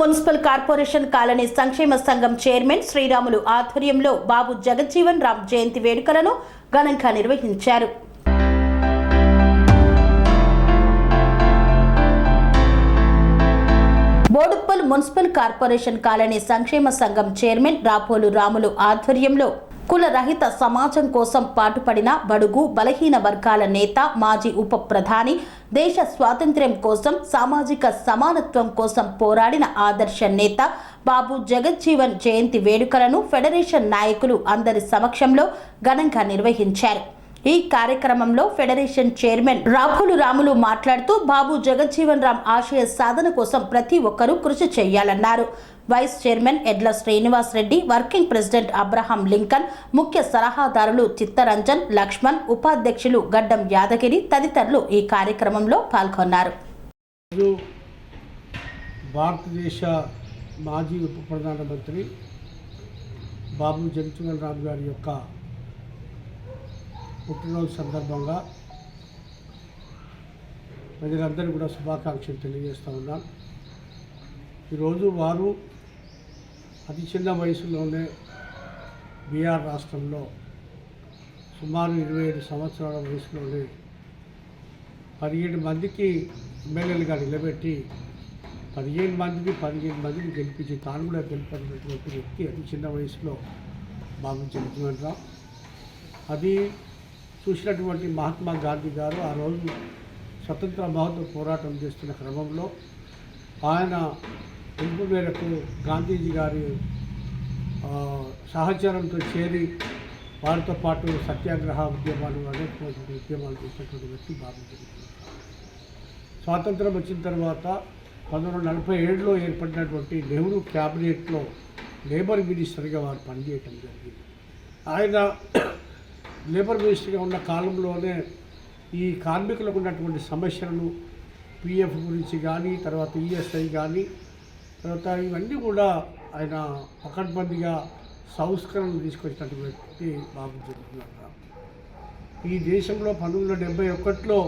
Municipal corporation colony సంక్షేమ సంఘం chairman Sriramulu ఆధ్వర్యంలో బాబు జగజ్జీవన్ రామ్ జయంతి వేడుకలను ఘనంగా నిర్వహించారు. బోడుప్పల్ మున్సిపల్ కార్పొరేషన్ కాలనీ సంక్షేమ సంఘం చైర్మన్ రాపోలు రాములు ఆధ్వర్యంలో కుల రహిత సమాజం కోసం పాటుపడిన బడుగు బలహీన వర్గాల నేత మాజీ ఉప ప్రధాని దేశ స్వాతంత్ర్యం కోసం సామాజిక సమానత్వం కోసం పోరాడిన ఆదర్శ నేత బాబు జగజ్జీవన్ జయంతి వేడుకలను ఫెడరేషన్ నాయకులు అందరి సమక్షంలో ఘనంగా నిర్వహించారు. ఈ కార్యక్రమంలో ఫెడరేషన్ చైర్మన్ రాహుల్ రాములు మాట్లాడుతూ బాబు జగజ్జీవన్ రామ్ ఆశయ సాధన కోసం ప్రతి ఒక్కరూ కృషి చేయాలన్నారు. Vice chairman Edla Srinivas Reddy working president Abraham Lincoln ముఖ్య సలహాదారులు చిత్తరంజన్ లక్ష్మణ్ ఉపాధ్యక్షులు గడ్డం యాదగిరి తదితరులు ఈ కార్యక్రమంలో పాల్గొన్నారు. భారతదేశ మాజీ ఉప ప్రధానమంత్రి బాబు జగజీవన్ రామ్ గారి యొక్క పుట్టినరోజు సందర్భంగా ప్రజలందరూ కూడా శుభాకాంక్షలు తెలియజేస్తూ ఉన్నాను ఈరోజు వారు అతి చిన్న వయసులోనే బీహార్ రాష్ట్రంలో సుమారు ఇరవై ఐదు సంవత్సరాల వయసులోనే పదిహేడు మందికి ఎమ్మెల్యేలుగా నిలబెట్టి పదిహేను మందికి పదిహేను మందికి గెలిపించి తాను కూడా గెలిపినటువంటి వ్యక్తి అతి చిన్న వయసులో బాబు జగజీవన్ అది చూసినటువంటి మహాత్మా గాంధీ గారు ఆ రోజు స్వతంత్ర మహోత్సవ పోరాటం చేస్తున్న క్రమంలో ఆయన పిలుపు మేరకు గాంధీజీ గారి సహచరంతో చేరి వారితో పాటు సత్యాగ్రహ ఉద్యమాలు అనేకటువంటి ఉద్యమాలు చేసినటువంటి వ్యక్తి బాబు స్వాతంత్రం వచ్చిన తర్వాత పంతొమ్మిది వందల నలభై ఏడులో ఏర్పడినటువంటి నెహ్రూ క్యాబినెట్లో లేబర్ మినిస్టర్గా వారు పనిచేయటం జరిగింది. ఆయన లేబర్ మినిస్టర్గా ఉన్న కాలంలోనే ఈ కార్మికులకు ఉన్నటువంటి సమస్యలను పిఎఫ్ గురించి కానీ తర్వాత ఈఎస్ఐ కానీ తర్వాత ఇవన్నీ కూడా ఆయన పకడ్బందీగా సంస్కరణలు తీసుకొచ్చినటువంటి వ్యక్తి బాబు చెబుతున్నారు ఈ దేశంలో పంతొమ్మిది వందల డెబ్బై ఒకటిలో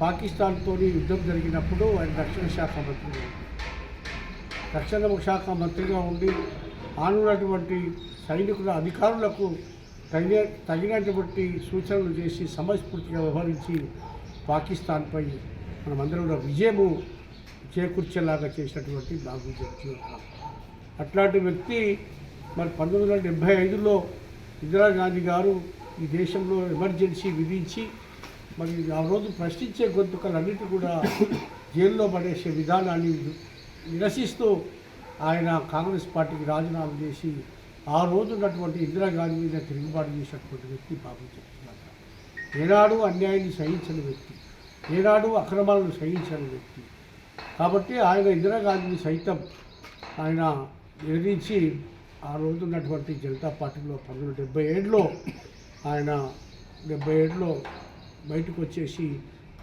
పాకిస్తాన్తో యుద్ధం జరిగినప్పుడు ఆయన రక్షణ శాఖ మంత్రిగా రక్షణ శాఖ మంత్రిగా ఉండి ఆనున్నటువంటి సైనికుల అధికారులకు తగిన తగినటువంటి సూచనలు చేసి సమస్ఫూర్తిగా వ్యవహరించి పాకిస్తాన్పై మనమందరం కూడా విజయము చేకూర్చేలాగా చేసినటువంటి బాబు జగజీవన్ అట్లాంటి వ్యక్తి మరి పంతొమ్మిది వందల డెబ్భై ఐదులో ఇందిరాగాంధీ గారు ఈ దేశంలో ఎమర్జెన్సీ విధించి మరి ఆ రోజు ప్రశ్నించే గొంతుకలన్నిటి కూడా జైల్లో పడేసే విధానాన్ని నిరసిస్తూ ఆయన కాంగ్రెస్ పార్టీకి రాజీనామా చేసి ఆ రోజు ఉన్నటువంటి ఇందిరాగాంధీ మీద తిరుగుబాటు చేసినటువంటి వ్యక్తి బాబు జగజీవన్ ఏనాడు అన్యాయాన్ని సహించని వ్యక్తి. ఏనాడు అక్రమాలను సహించని వ్యక్తి. కాబట్టి ఆయన ఇందిరాగాంధీని సైతం ఆయన ఎదిరించి ఆ రోజు ఉన్నటువంటి జనతా పార్టీలో పంతొమ్మిది డెబ్బై ఏడులో ఆయన డెబ్బై ఏడులో బయటకు వచ్చేసి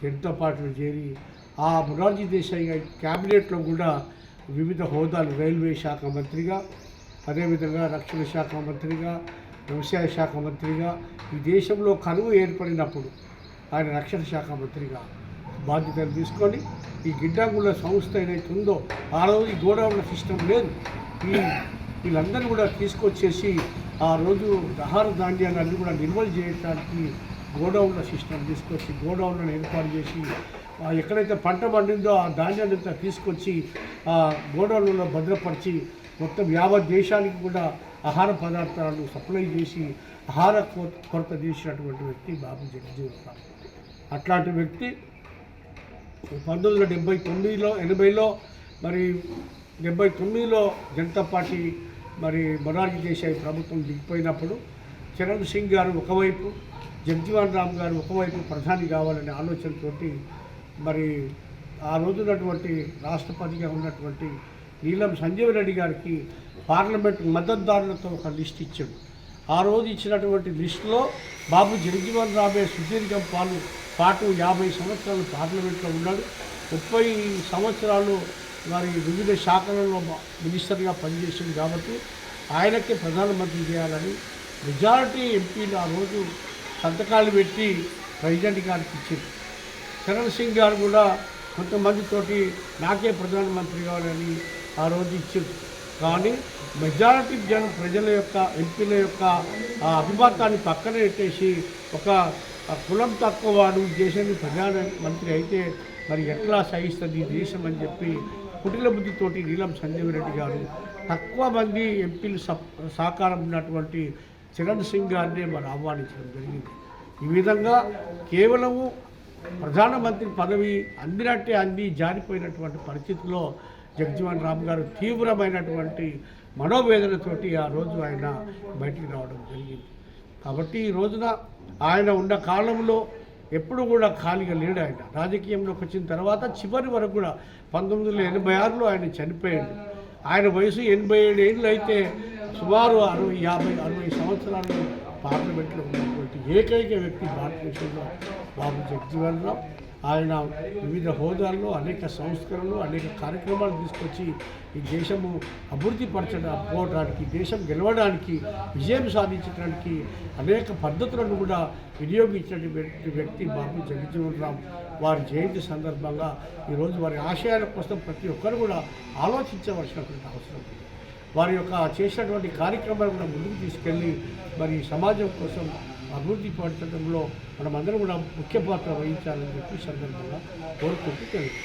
జనతా పార్టీలో చేరి ఆ మొరార్జీ దేశాయి గారి క్యాబినెట్లో కూడా వివిధ హోదాలు రైల్వే శాఖ మంత్రిగా అదేవిధంగా రక్షణ శాఖ మంత్రిగా వ్యవసాయ శాఖ మంత్రిగా ఈ దేశంలో కరువు ఏర్పడినప్పుడు ఆయన రక్షణ శాఖ మంత్రిగా బాధ్యతలు తీసుకొని ఈ గిడ్డంగుల సంస్థ ఏదైతే ఉందో ఆ రోజు ఈ గోడౌన్ల సిస్టమ్ లేదు. ఈ వీళ్ళందరినీ కూడా తీసుకొచ్చేసి ఆ రోజు ఆహార ధాన్యాలన్నీ కూడా నిల్వలు చేయడానికి గోడౌన్ల సిస్టమ్ తీసుకొచ్చి గోడౌన్లను ఏర్పాటు చేసి ఎక్కడైతే పంట పండిందో ఆ ధాన్యాన్ని అంతా తీసుకొచ్చి ఆ గోడౌన్లలో భద్రపరిచి మొత్తం యావత్ దేశానికి కూడా ఆహార పదార్థాలను సప్లై చేసి ఆహార కొరత తీసినటువంటి వ్యక్తి బాబు జగజీవన్ అట్లాంటి వ్యక్తి పంతొమ్మిది వందల డెబ్బై తొమ్మిదిలో ఎనభైలో మరి డెబ్బై తొమ్మిదిలో జనతా పార్టీ మరి మొరార్జీ దేశాయి ప్రభుత్వం దిగిపోయినప్పుడు చరణ్ సింగ్ గారు ఒకవైపు జగ్జీవన్ రామ్ గారు ఒకవైపు ప్రధాని కావాలనే ఆలోచనతోటి మరి ఆ రోజున్నటువంటి రాష్ట్రపతిగా ఉన్నటువంటి నీలం సంజీవ రెడ్డి గారికి పార్లమెంట్ మద్దతుదారులతో ఒక లిస్ట్ ఇచ్చాడు. ఆ రోజు ఇచ్చినటువంటి లిస్టులో బాబు జగజీవన్ రాబే సుదీర్ఘం పాలు పాటు యాభై సంవత్సరాలు పార్లమెంట్లో ఉన్నాడు. ముప్పై సంవత్సరాలు మరి వివిధ శాఖలలో మినిస్టర్గా పనిచేసింది కాబట్టి ఆయనకే ప్రధానమంత్రి చేయాలని మెజారిటీ ఎంపీలు ఆ రోజు సంతకాలు పెట్టి ప్రెసిడెంట్ గారికి ఇచ్చింది చరణ్ సింగ్ గారు కూడా కొంతమందితోటి నాకే ప్రధానమంత్రి కావాలని ఆ రోజు ఇచ్చింది కానీ మెజారిటీ జన ప్రజల యొక్క ఎంపీల యొక్క అభిమతాన్ని పక్కన పెట్టేసి ఒక కులం తక్కువ వాడు ఈ దేశానికి ప్రధానమంత్రి అయితే మరి ఎట్లా సహిస్తుంది దేశం అని చెప్పి కుటిల బుద్ధితోటి నీలం సంజీవ్ రెడ్డి గారు తక్కువ మంది ఎంపీలు సహకారం ఉన్నటువంటి చిరణ్ సింగ్ గారిని మరి ఆహ్వానించడం జరిగింది. ఈ విధంగా కేవలము ప్రధానమంత్రి పదవి అందినట్టే అంది జారిపోయినటువంటి పరిస్థితిలో జగజీవన్ రామ్ గారు తీవ్రమైనటువంటి మనోవేదనతోటి ఆ రోజు ఆయన బయటికి రావడం జరిగింది. కాబట్టి ఈ రోజున ఆయన ఉన్న కాలంలో ఎప్పుడు కూడా ఖాళీగా లేడు ఆయన. రాజకీయంలోకి వచ్చిన తర్వాత చివరి వరకు కూడా పంతొమ్మిది వందల ఎనభై ఆరులో ఆయన చనిపోయాడు. ఆయన వయసు ఎనభై ఏడు ఏళ్ళు అయితే సుమారు అరవై యాభై అరవై సంవత్సరాలు పార్లమెంట్లో ఉన్నటువంటి ఏకైక వ్యక్తి భారతదేశంలో బాబు జగజీవన్ రామ్. ఆయన వివిధ హోదాల్లో అనేక సంస్కరణలు అనేక కార్యక్రమాలు తీసుకొచ్చి ఈ దేశము అభివృద్ధి పరచడం పోవడానికి దేశం గెలవడానికి విజయం సాధించడానికి అనేక పద్ధతులను కూడా వినియోగించినటువంటి వ్యక్తి బాబు జగజ్జీవన్ రామ్ వారి జయంతి సందర్భంగా ఈరోజు వారి ఆశయాల కోసం ప్రతి ఒక్కరు కూడా ఆలోచించవలసినటువంటి అవసరం ఉంది. వారి యొక్క చేసినటువంటి కార్యక్రమాలను కూడా ముందుకు తీసుకెళ్ళి మరి సమాజం కోసం అభివృద్ధి పరచడంలో మనమందరం కూడా ముఖ్య పాత్ర వహించాలని చెప్పి సందర్భంగా కోరుకుంటూ తెలుసు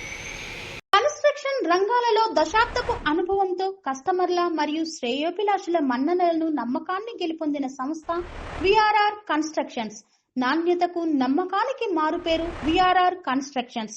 కన్స్ట్రక్షన్ రంగాలలో దశాబ్దపు అనుభవంతో కస్టమర్ల మరియు శ్రేయోభిలాషుల మన్ననలను నమ్మకాన్ని గెలుపొందిన సంస్థ విఆర్ఆర్ కన్స్ట్రక్షన్స్. నాణ్యతకు నమ్మకానికి మారుపేరు VRR constructions.